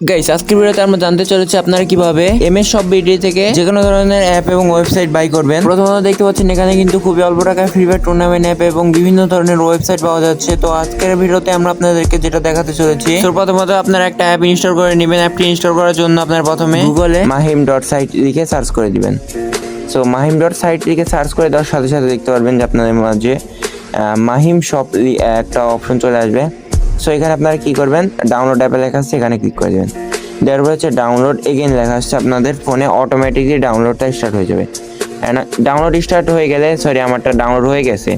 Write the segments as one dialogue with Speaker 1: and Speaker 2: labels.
Speaker 1: Guys আজকের ভিডিওতে আমরা জানতে চলেছি আপনারা কীভাবে এমএস সব বিডি থেকে যে কোনো ধরনের অ্যাপ এবং ওয়েবসাইট বাই করবেন। প্রথমত দেখতে পাচ্ছেন এখানে কিন্তু খুবই অল্প টাকায় ফ্রি ফায়ার টুর্নামেন্ট অ্যাপ এবং বিভিন্ন ধরনের ওয়েবসাইট পাওয়া যাচ্ছে। তো আজকের ভিডিওতে আমরা আপনাদেরকে যেটা দেখাতে চলেছি প্রথমত আপনারা একটা অ্যাপ ইনস্টল করে নেবেন। অ্যাপটি ইনস্টল করার জন্য আপনার প্রথমে গুগলে মাহিম ডট সাইট লিখে সার্চ করে দিবেন। সো মাহিম ডট সাইট লিখে সার্চ করে দেওয়ার সাথে সাথে দেখতে পারবেন যে আপনাদের মাঝে মাহিম শপ একটা অপশন চলে আসবে। সো এখানে আপনারা কি করবেন? ডাউনলোড অ্যাপে লেখা আছে, এখানে ক্লিক করে দেবেন। দেওয়ার পর হচ্ছে ডাউনলোড এগেন লেখা আসছে আপনাদের ফোনে অটোমেটিকলি ডাউনলোডটা স্টার্ট হয়ে যাবে। ডাউনলোড স্টার্ট হয়ে গেলে সরি আমারটা ডাউনলোড হয়ে গেছে।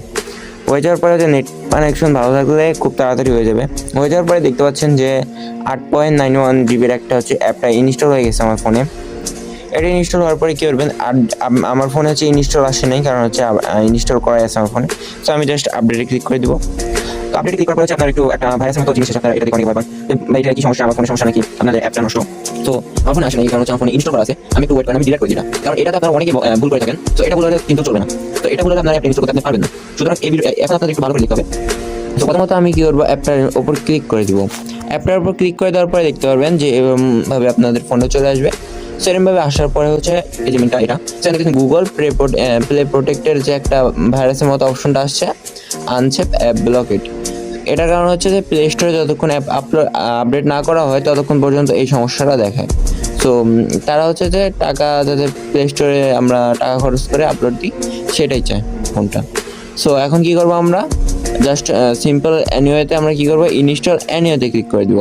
Speaker 1: হয়ে যাওয়ার পরে হচ্ছে নেট কানেকশন ভালো থাকলে খুব তাড়াতাড়ি হয়ে যাবে। হয়ে যাওয়ার পরে দেখতে পাচ্ছেন যে আট পয়েন্ট নাইন ওয়ান জিবির একটা হচ্ছে অ্যাপটা ইনস্টল হয়ে গেছে আমার ফোনে এটা ইনস্টল হওয়ার পরে কী করবেন? আর আমার ফোনে হচ্ছে ইনস্টল আসে নাই, কারণ হচ্ছে ইনস্টল করাই আছে আমার ফোনে সো আমি জাস্ট আপডেটে ক্লিক করে দিব। তো আপডেটে ক্লিক করার পর আপনার একটু একটা ভাইরাসের মতো জিনিস আপনারা এটা অনেক পারবেন এটা কি সমস্যা? আমার ফোনে সমস্যা নাকি? আপনাদের অ্যাপটা নষ্ট। তো আমার ফোনে আসে নাই কারণ আমার ফোনে ইনস্টল করা আছে। আমি একটু ওয়েট করে, আমি ডিলিট করে দিলাম কারণ এটা আপনারা অনেকে ভুল করে থাকেন। তো এটা ভুল কিন্তু চলবে না। তো এটা ভুল হলে আপনারা অ্যাপ ইনস্টল করতে পারবেন না। সুতরাং এই এখন আপনাদের একটু ভালো করে লিখতে হবে। তো প্রথমত আমি কি করব? অ্যাপটার উপর ক্লিক করে দিব। অ্যাপটার উপর ক্লিক করে দেওয়ার পরে দেখতে পারবেন যে এরকম ভাবে আপনাদের ফোনে চলে আসবে। সেরকমভাবে আসার পরে হচ্ছে, এই যে মিনটা এটা। সেখানে দেখুন গুগল প্লে প্লে প্রোটেক্টের যে একটা ভাইরাসের মতো অপশনটা আসছে। আনসেপ অ্যাপ ব্লকেট এটার কারণ হচ্ছে যে প্লে স্টোরে যতক্ষণ অ্যাপ আপলোড আপডেট না করা হয়, ততক্ষণ পর্যন্ত এই সমস্যাটা দেখায় তো তারা হচ্ছে যে টাকা যাতে প্লে স্টোরে আমরা টাকা খরচ করে আপলোড দিই, সেটাই চায় ফোনটা সো এখন কি করব আমরা? জাস্ট সিম্পল অ্যানিওয়েতে আমরা কি করব? ইনস্টল অ্যানিওতে ক্লিক করে দিব।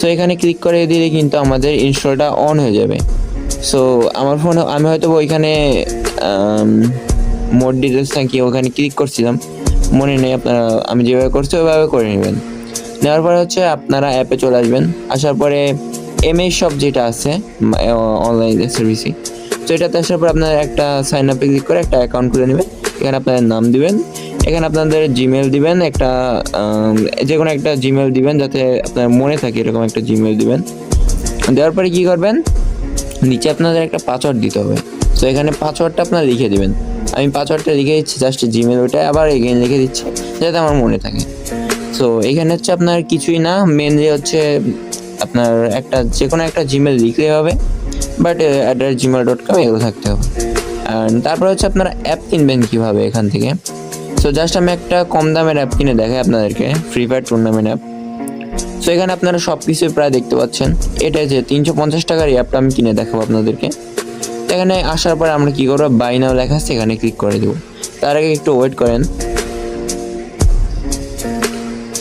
Speaker 1: তো এখানে ক্লিক করে দিলে কিন্তু আমাদের ইনস্টলটা অন হয়ে যাবে। সো আমার ফোনে আমি হয়তো ওইখানে মোট ডিটেলস নাকি ওখানে ক্লিক করছিলাম। মনে নেই, আপনারা আমি যেভাবে করছি ওইভাবে করে নেবেন। নেওয়ার পরে হচ্ছে আপনারা অ্যাপে চলে আসবেন। আসার পরে এমএ শপ যেটা আছে অনলাইন সার্ভিসই তো এটাতে আসার পর আপনার একটা সাইন আপে ক্লিক করে একটা অ্যাকাউন্ট খুলে নেবেন। এখানে আপনাদের নাম দিবেন। এখানে আপনাদের জিমেল দিবেন, একটা যে কোনো একটা জিমেল দিবেন যাতে আপনার মনে থাকে এরকম একটা জিমেল দিবেন। দেওয়ার পরে কী করবেন? নিচে আপনাদের একটা পাসওয়ার্ড দিতে হবে। তো এখানে পাসওয়ার্ডটা আপনারা লিখে দিবেন। আমি পাসওয়ার্ডটা লিখে দিচ্ছি জাস্ট জিমেল ওটা আবার এগেন লিখে দিচ্ছি, যাতে আমার মনে থাকে। তো এখানে হচ্ছে আপনার কিছুই না মেনলি হচ্ছে আপনার একটা যে কোনো একটা জিমেল লিখলে হবে but at Gmail dot com এগুলো থাকতে হবে। আর তারপর হচ্ছে আপনারা অ্যাপ কিনবেন কীভাবে এখান থেকে? সো জাস্ট আমি একটা কম দামের অ্যাপ কিনে দেখাই আপনাদেরকে free fire tournament app so এখানে আপনারা সব কিছু প্রায় দেখতে পাচ্ছেন। এটা যে তিনশো পঞ্চাশ টাকার অ্যাপটা আমি কিনে দেখাবো আপনাদেরকে। এখানে আসার পরে আমরা কী করব? বাই নাও লেখা আছে, এখানে ক্লিক করে দেবো। তার আগে একটু ওয়েট করেন।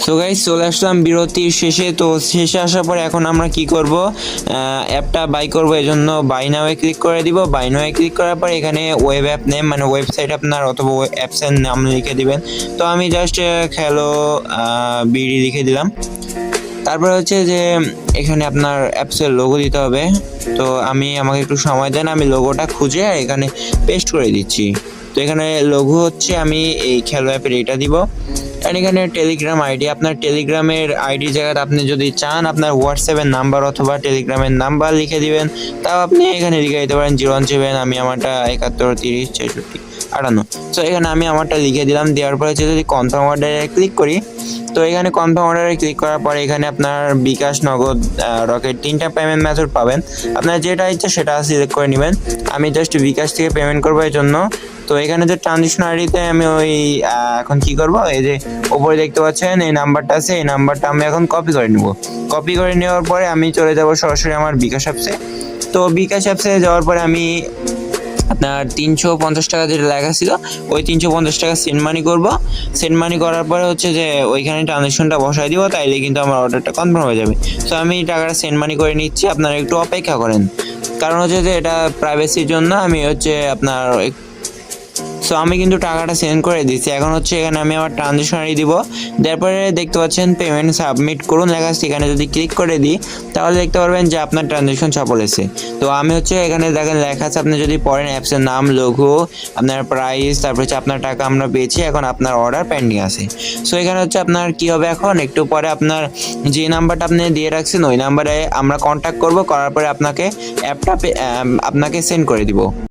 Speaker 1: সো গাইজ চলে আসলাম বিরতির শেষে। তো শেষে আসার পর এখন আমরা কি করব? অ্যাপটা বাই করব এই জন্য বাই নাওয়ে ক্লিক করে দিব। বাই নাওয়ে ক্লিক করার পর এখানে ওয়েব অ্যাপ নেম মানে ওয়েবসাইট আপনার অথবা অ্যাপসের নাম লিখে দিবেন। তো আমি জাস্ট খেলো বিডি লিখে দিলাম। তারপরে হচ্ছে যে, এখানে আপনার অ্যাপসের লোগো দিতে হবে। তো আমি, আমাকে একটু সময় দেন, আমি লোগোটা খুঁজে এখানে পেস্ট করে দিচ্ছি। তো এখানে লোগো হচ্ছে, আমি এই খেলো অ্যাপের এটা দিব। এখানে টেলিগ্রাম আইডি আপনার টেলিগ্রামের আইডি জায়গাতে আপনি যদি চান, আপনার হোয়াটসঅ্যাপের নাম্বার অথবা টেলিগ্রামের নাম্বার লিখে দিবেন। তাও আপনি এখানে লিখে দিতে পারেন জিরো ওয়ান সেভেন আমি আমারটা একাত্তর, তিরিশ, ছেষট্টি, আটান্ন। তো এখানে আমি আমারটা লিখে দিলাম। দেওয়ার পরে যদি কনফার্ম অর্ডারে ক্লিক করি, তো এখানে কনফার্ম অর্ডারে ক্লিক করার পরে এখানে আপনার বিকাশ নগদ রকেট তিনটা পেমেন্ট মেথড পাবেন। আপনার যেটা ইচ্ছে সেটা সিলেক্ট করে নেবেন। আমি জাস্ট বিকাশ থেকে পেমেন্ট করব এই জন্য তো এখানে যে ট্রানজিশন আইডিতে আমি ওই এখন কি করব? এই যে উপরে দেখতে পাচ্ছেন, এই নাম্বারটা আছে, এই নাম্বারটা আমি এখন কপি করে নিব। কপি করে নেওয়ার পরে আমি চলে যাব সরাসরি আমার বিকাশ অ্যাপসে তো বিকাশ অ্যাপসে যাওয়ার পরে আমি আপনার তিনশো পঞ্চাশ টাকা যেটা লেখা ছিল, ওই তিনশো পঞ্চাশ টাকা সেন্ড মানি করব। সেন্ড মানি করার পরে হচ্ছে যে ওইখানে ট্রানজেকশনটা বসাই দিব, তাইলে কিন্তু আমার অর্ডারটা কনফার্ম হয়ে যাবে। তো আমি টাকাটা সেন্ড মানি করে নিচ্ছি, আপনারা একটু অপেক্ষা করেন। কারণ হচ্ছে যে এটা প্রাইভেসির জন্য আমি হচ্ছে আপনার সো আমি কিন্তু টাকাটা সেন্ড করে দিচ্ছি এখন হচ্ছে এখানে আমি আমার ট্রানজেকশন আইডি দিব। তারপরে দেখতে পাচ্ছেন পেমেন্ট সাবমিট করুন। লেখা আছে এখানে যদি ক্লিক করে দিই, তাহলে দেখতে পারবেন যে আপনার ট্রানজেকশন সফল হয়েছে। তো আমি হচ্ছে এখানে দেখেন লেখা আছে, আপনি যদি পড়েন অ্যাপসের নাম, লঘু, আপনার প্রাইস তারপর হচ্ছে আপনার টাকা আমরা পেয়েছি, এখন আপনার অর্ডার পেন্ডিং আছে। সো এখানে হচ্ছে আপনার কি হবে এখন? একটু পরে আপনার যে নাম্বারটা আপনি দিয়ে রাখছেন, ওই নাম্বারে আমরা কন্ট্যাক্ট করব। করার পরে আপনাকে অ্যাপটা আপনাকে সেন্ড করে দিব।